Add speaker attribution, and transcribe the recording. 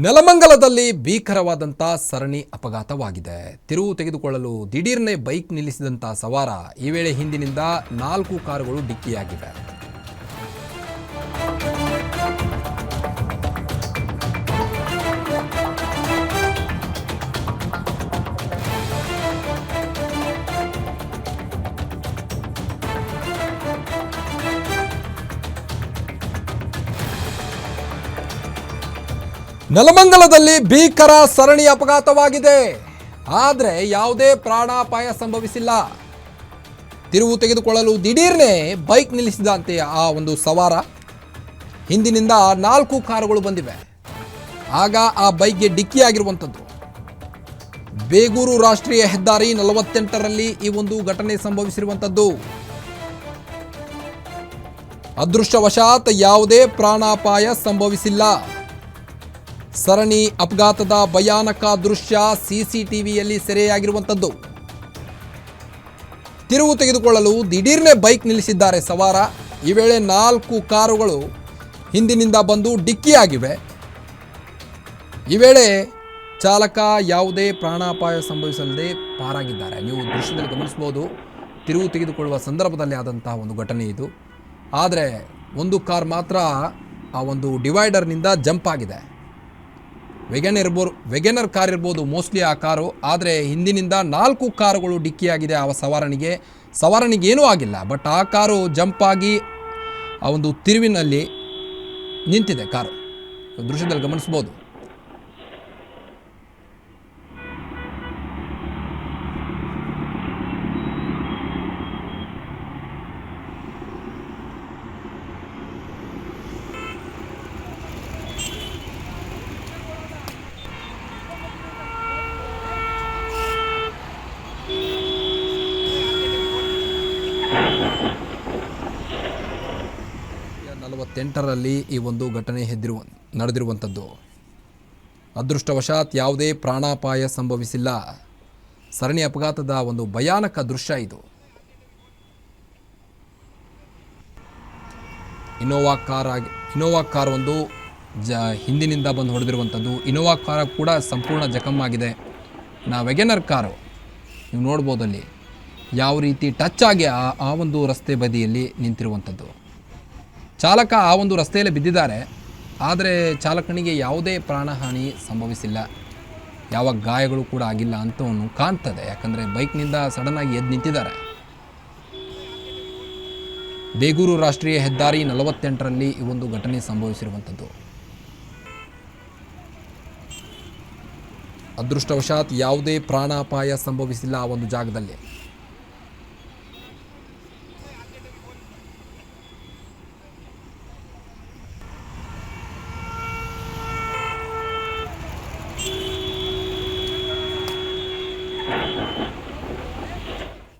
Speaker 1: ನೆಲಮಂಗಲದಲ್ಲಿ ಭೀಕರವಾದಂಥ ಸರಣಿ ಅಪಘಾತವಾಗಿದೆ. ತಿರುವು ತೆಗೆದುಕೊಳ್ಳಲು ದಿಢೀರ್ನೆ ಬೈಕ್ ನಿಲ್ಲಿಸಿದಂಥ ಸವಾರ ಈ ವೇಳೆ ಹಿಂದಿನಿಂದ ನಾಲ್ಕು ಕಾರುಗಳು ಡಿಕ್ಕಿಯಾಗಿವೆ. ನೆಲಮಂಗಲದಲ್ಲಿ ಭೀಕರ ಸರಣಿ ಅಪಘಾತವಾಗಿದೆ. ಆದರೆ ಯಾವುದೇ ಪ್ರಾಣಾಪಾಯ ಸಂಭವಿಸಿಲ್ಲ. ತಿರುವು ತೆಗೆದುಕೊಳ್ಳಲು ದಿಢೀರ್ನೆ ಬೈಕ್ ನಿಲ್ಲಿಸಿದಂತೆ ಆ ಒಂದು ಸವಾರ. ಹಿಂದಿನಿಂದ ನಾಲ್ಕು ಕಾರುಗಳು ಬಂದಿವೆ. ಆಗ ಆ ಬೈಕ್ಗೆ ಡಿಕ್ಕಿಯಾಗಿರುವಂಥದ್ದು. ಬೇಗೂರು ರಾಷ್ಟ್ರೀಯ ಹೆದ್ದಾರಿ ನಲವತ್ತೆಂಟರಲ್ಲಿ ಈ ಒಂದು ಘಟನೆ ಸಂಭವಿಸಿರುವಂಥದ್ದು. ಅದೃಷ್ಟವಶಾತ್ ಯಾವುದೇ ಪ್ರಾಣಾಪಾಯ ಸಂಭವಿಸಿಲ್ಲ. ಸರಣಿ ಅಪಘಾತದ ಭಯಾನಕ ದೃಶ್ಯ ಸಿಸಿಟಿವಿಯಲ್ಲಿ ಸೆರೆಯಾಗಿರುವಂಥದ್ದು. ತಿರುವು ತೆಗೆದುಕೊಳ್ಳಲು ದಿಢೀರ್ನೆ ಬೈಕ್ ನಿಲ್ಲಿಸಿದ್ದಾರೆ ಸವಾರ. ಈ ವೇಳೆ ನಾಲ್ಕು ಕಾರುಗಳು ಹಿಂದಿನಿಂದ ಬಂದು ಡಿಕ್ಕಿಯಾಗಿವೆ. ಈ ವೇಳೆ ಚಾಲಕ ಯಾವುದೇ ಪ್ರಾಣಾಪಾಯ ಸಂಭವಿಸದೆ ಪಾರಾಗಿದ್ದಾರೆ. ನೀವು ದೃಶ್ಯದಲ್ಲಿ ಗಮನಿಸ್ಬೋದು ತಿರುವು ತೆಗೆದುಕೊಳ್ಳುವ ಸಂದರ್ಭದಲ್ಲಿ ಆದಂತಹ ಒಂದು ಘಟನೆ ಇದು. ಆದರೆ ಒಂದು ಕಾರ್ ಮಾತ್ರ ಆ ಒಂದು ಡಿವೈಡರ್ನಿಂದ ಜಂಪ್ ಆಗಿದೆ. ವೆಗನ್ ಇರ್ಬೋದು ವೆಗನರ್ ಕಾರ್ ಇರ್ಬೋದು ಮೋಸ್ಟ್ಲಿ ಆ ಕಾರು. ಆದರೆ ಹಿಂದಿನಿಂದ ನಾಲ್ಕು ಕಾರುಗಳು ಡಿಕ್ಕಿಯಾಗಿದೆ ಆ ಸವಾರನಿಗೆ. ಸವಾರನಿಗೆ ಏನೂ ಆಗಿಲ್ಲ ಬಟ್ ಆ ಕಾರು ಜಂಪ್ ಆಗಿ ಆ ಒಂದು ತಿರುವಿನಲ್ಲಿ ನಿಂತಿದೆ ಕಾರು. ದೃಶ್ಯದಲ್ಲಿ ಗಮನಿಸ್ಬೋದು. ನಲವತ್ತೆಂಟರಲ್ಲಿ ಈ ಒಂದು ಘಟನೆ ಹೆದ್ದಿರುವ ನಡೆದಿರುವಂಥದ್ದು. ಅದೃಷ್ಟವಶಾತ್ ಯಾವುದೇ ಪ್ರಾಣಾಪಾಯ ಸಂಭವಿಸಿಲ್ಲ. ಸರಣಿ ಅಪಘಾತದ ಒಂದು ಭಯಾನಕ ದೃಶ್ಯ ಇದು. ಇನೋವಾ ಕಾರ್ ಆಗಿ, ಇನೋವಾ ಕಾರ್ ಒಂದು ಜ, ಹಿಂದಿನಿಂದ ಬಂದು ಹೊಡೆದಿರುವಂಥದ್ದು. ಇನೋವಾ ಕಾರ್ ಕೂಡ ಸಂಪೂರ್ಣ ಜಖಮ್ಮಾಗಿದೆ ನಾ ವೆಗೆನರ್ ಕಾರು, ನೀವು ನೋಡ್ಬೋದಲ್ಲಿ ಯಾವ ರೀತಿ ಟಚ್ ಆಗಿ ಆ ಆ ಒಂದು ರಸ್ತೆ ಬದಿಯಲ್ಲಿ ನಿಂತಿರುವಂಥದ್ದು. ಚಾಲಕ ಆ ಒಂದು ರಸ್ತೆಯಲ್ಲಿ ಬಿದ್ದಿದ್ದಾರೆ. ಆದರೆ ಚಾಲಕನಿಗೆ ಯಾವುದೇ ಪ್ರಾಣಹಾನಿ ಸಂಭವಿಸಿಲ್ಲ. ಯಾವ ಗಾಯಗಳು ಕೂಡ ಆಗಿಲ್ಲ ಅಂತವನು ಕಾಣ್ತದೆ. ಯಾಕಂದರೆ ಬೈಕ್ನಿಂದ ಸಡನ್ನಾಗಿ ಎದ್ದು ನಿಂತಿದ್ದಾರೆ. ಬೇಗೂರು ರಾಷ್ಟ್ರೀಯ ಹೆದ್ದಾರಿ ನಲವತ್ತೆಂಟರಲ್ಲಿ ಈ ಒಂದು ಘಟನೆ ಸಂಭವಿಸಿರುವಂಥದ್ದು. ಅದೃಷ್ಟವಶಾತ್ ಯಾವುದೇ ಪ್ರಾಣಾಪಾಯ ಸಂಭವಿಸಿಲ್ಲ ಆ ಒಂದು ಜಾಗದಲ್ಲಿ.